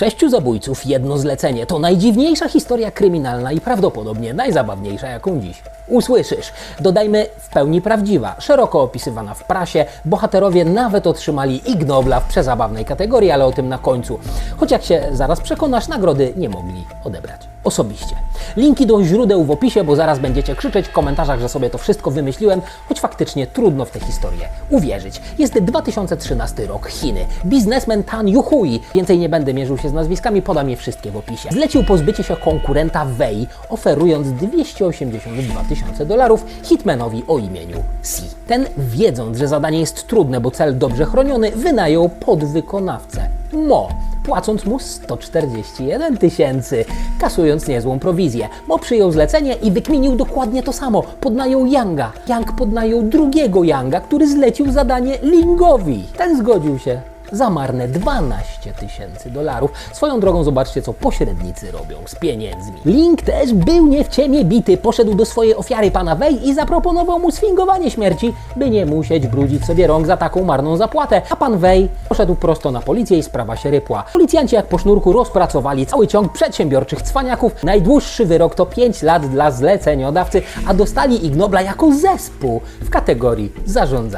Sześciu zabójców, jedno zlecenie. To najdziwniejsza historia kryminalna i prawdopodobnie najzabawniejsza, jaką dziś usłyszysz. Dodajmy, w pełni prawdziwa, szeroko opisywana w prasie. Bohaterowie nawet otrzymali Ig Nobla w przezabawnej kategorii, ale o tym na końcu. Choć jak się zaraz przekonasz, nagrody nie mogli odebrać. Osobiście. Linki do źródeł w opisie, bo zaraz będziecie krzyczeć w komentarzach, że sobie to wszystko wymyśliłem, choć faktycznie trudno w tę historię uwierzyć. Jest 2013 rok Chiny. Biznesmen Tan Yuhui, więcej nie będę mierzył się z nazwiskami, podam je wszystkie w opisie. Zlecił pozbycie się konkurenta Wei, oferując 282 tysiące dolarów hitmanowi o imieniu Si. Ten, wiedząc, że zadanie jest trudne, bo cel dobrze chroniony, wynajął podwykonawcę Mo, płacąc mu 141 tysięcy, kasując niezłą prowizję. Mo przyjął zlecenie i wykminił dokładnie to samo. Podnajął Yanga. Yang podnajął drugiego Yanga, który zlecił zadanie Lingowi. Ten zgodził się za marne 12 tysięcy dolarów. Swoją drogą zobaczcie, co pośrednicy robią z pieniędzmi. Link też był nie w ciemię bity, poszedł do swojej ofiary pana Wei i zaproponował mu sfingowanie śmierci, by nie musieć brudzić sobie rąk za taką marną zapłatę. A pan Wei poszedł prosto na policję i sprawa się rypła. Policjanci jak po sznurku rozpracowali cały ciąg przedsiębiorczych cwaniaków. Najdłuższy wyrok to 5 lat dla zleceniodawcy, a dostali Ignobla jako zespół w kategorii zarządzania.